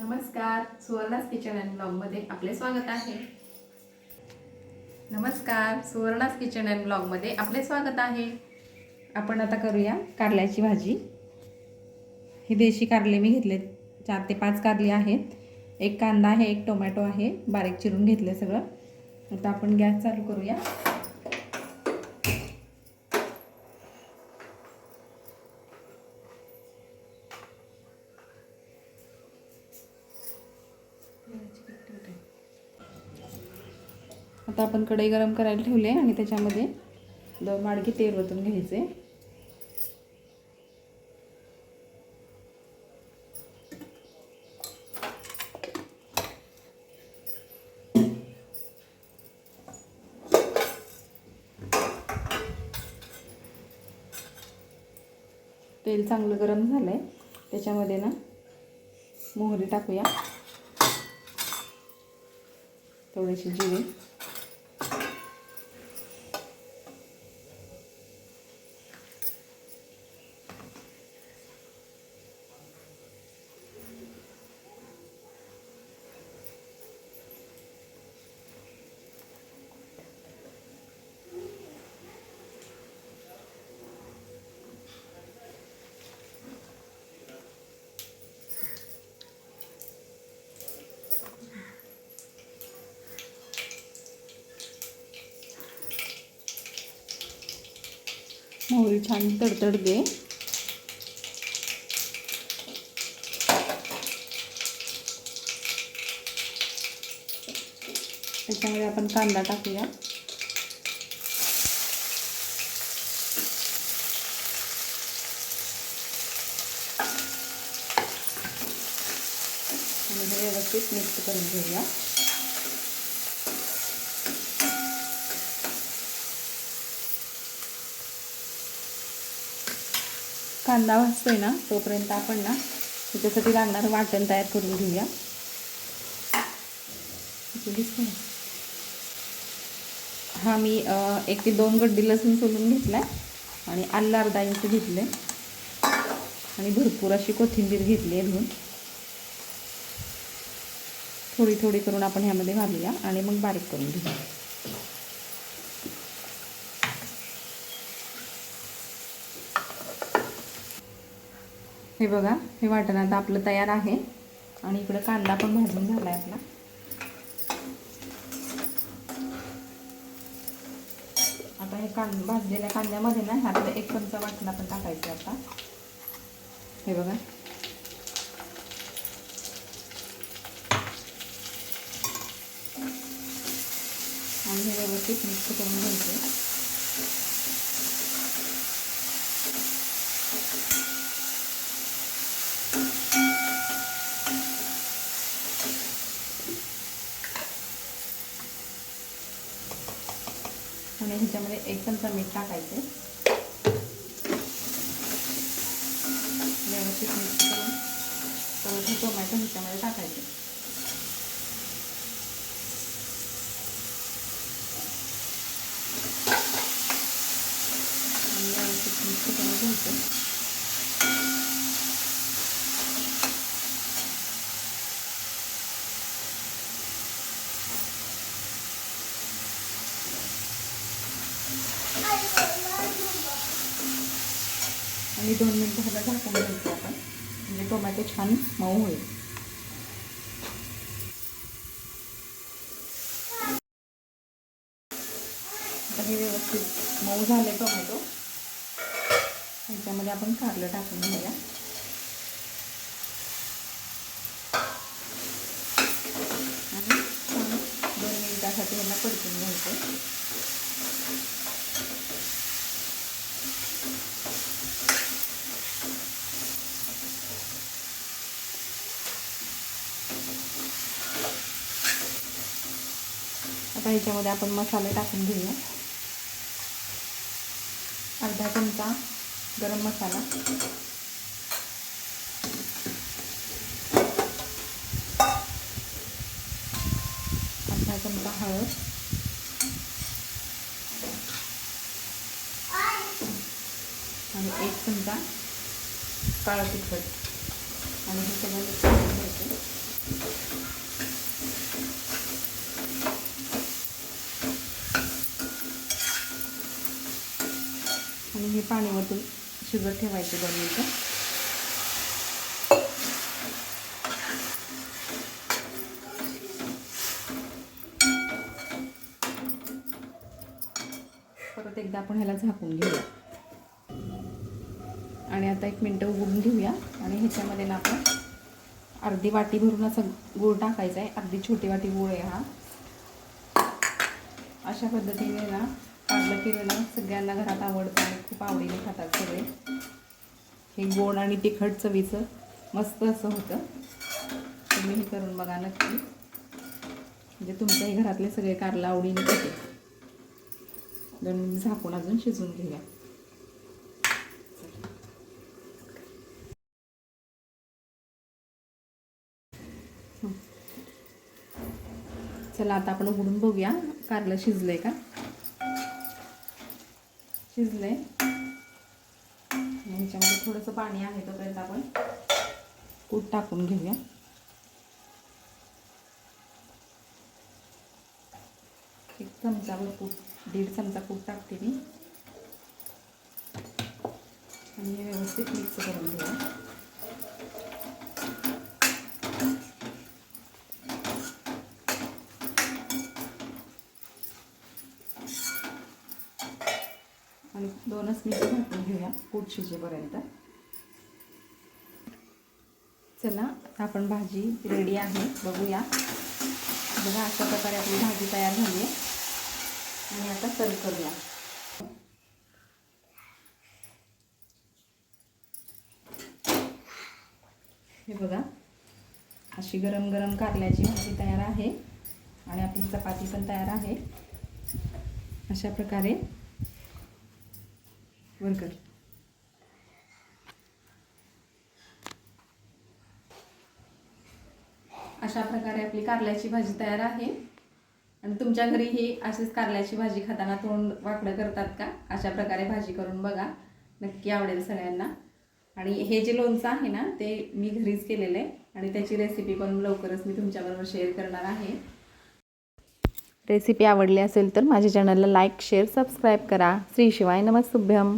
नमस्कार सुवर्णास kitchen and ब्लॉगमध्ये आपले स्वागत आहे. नमस्कार सुवर्णास किचन अँड ब्लॉगमध्ये आपले स्वागत आहे. आपण आता करूया कारल्याची भाजी. हे देशी कारले मी घेतले चार ते पाच कारले आहेत. एक कांदा आहे एक टोमॅटो आहे बारीक चिरून घेतले सगळं. आता आपण गॅस चालू करूया. आता आपण कढई गरम करायला ठेवले आणि त्याच्यामध्ये दोन माडकी तेल ओतून घ्यायचे. तेल चांगलं गरम झालंय. त्याच्यामध्ये ना मोहरी टाकूया. थोडेसे जिरे मोहरी छान तडतड दे. त्याच्यामध्ये आपण कांदा टाकूया. आणि हे व्यवस्थित मिक्स करून घेऊया. कांदा भाजतोय ना तोपर्यंत आपण ना त्याच्यासाठी लागणारं वाटण तयार करून घेऊया. हा मी एक ते दोन गड्डी लसूण सोलून घेतला आहे आणि आल्ला अर्धा इंच आहे आणि भरपूर अशी कोथिंबीर घेतली आहे धुवून थोडी थोडी करून आपण ह्यामध्ये घालूया आणि मग बारीक करून घेऊया. हे बघा हे वाटण आता आपलं तयार आहे. आणि इकडं कांदा पण भाजून झाला आहे आपला. आता हे कांद भाजलेल्या कांद्यामध्ये ना आपलं एक चमचा वाटणा पण टाकायचं आता. हे बघा. आणि हे व्यवस्थित मिक्स करून घ्यायचं. आणि ह्याच्यामध्ये एक चमचा मीठ टाकायचे. व्यवस्थित मिक्स करून टोमॅटो ह्याच्यामध्ये टाकायचे आणि व्यवस्थित मिक्स करून घ्यायचं आणि दोन मिनटं ह्याला झाकून घ्यायचं आपण. म्हणजे टोमॅटो छान मऊ होईल. आता हे व्यवस्थित मऊ झाले टोमॅटो. ह्याच्यामध्ये आपण कारलं टाकून घेऊया. आणि दोन मिनिटासाठी ह्याला परतून घ्यायचं. आता ह्याच्यामध्ये आपण मसाले टाकून घेऊया. अर्धा चमचा गरम मसाला. अर्धा चमचा हळद. आणि एक चमचा काळा तिखट. आणि हे सगळं मिक्स करून घ्यायचं. पाणी वतून शिजत ठेवायचे दोन मिनटं. परत एकदा आपण ह्याला झाकून घेऊया. आणि आता एक मिनटं उघडून घेऊया. आणि ह्याच्यामध्ये ना आपण अर्धी वाटी भरून असं गूळ टाकायचा आहे. अर्धी छोटी वाटी गूळ आहे हा. अशा पद्धतीने ना कारलं ना सगळ्यांना घरात आवडतं आणि खूप आवडीने खातात सगळे. हे गोड आणि तिखट चवीचं मस्त असं होतं. तुम्ही हे करून बघा नक्की. म्हणजे तुमच्याही घरातले सगळे कारलं आवडीने खाते. दोन मिनिट झाकून अजून शिजवून घेऊया. चला आता आपण उघडून बघूया कारलं शिजलंय का? शिजले. ह्याच्यामध्ये थोडंसं पाणी आहे तोपर्यंत आपण कूट टाकून घेऊया. एक चमचावर कूट दीड चमचा कूट टाकते मी. आणि हे व्यवस्थित मिक्स करून घेऊया. दोनच मिनिटं झाकून घेऊया कूट शिजेपर्यंत. चला आता आपण भाजी रेडी आहे बघूया. बघा अशा प्रकारे आपली भाजी तयार झाली आहे. आणि आता सर्व करूया. हे बघा अशी गरम गरम कारल्याची भाजी तयार आहे. आणि आपली चपाती पण तयार आहे. अशा प्रकारे वर कर अशा प्रकारे आपली कारल्याची भाजी तयार आहे. आणि तुमच्या घरी ही अशीच कारल्याची भाजी खाताना तोंड वाकडं करतात का? अशा प्रकारे भाजी करून बघा. नक्की आवडेल सगळ्यांना. आणि हे जे लोणचं आहे ना ते मी घरीच केलेलं आहे. आणि त्याची रेसिपी पण लवकरच मी तुमच्याबरोबर शेअर करणार आहे. रेसिपी आवडली असेल तर माझ्या चॅनलला लाईक शेअर सबस्क्राईब करा. श्री शिवाय नमस्तुभ्यम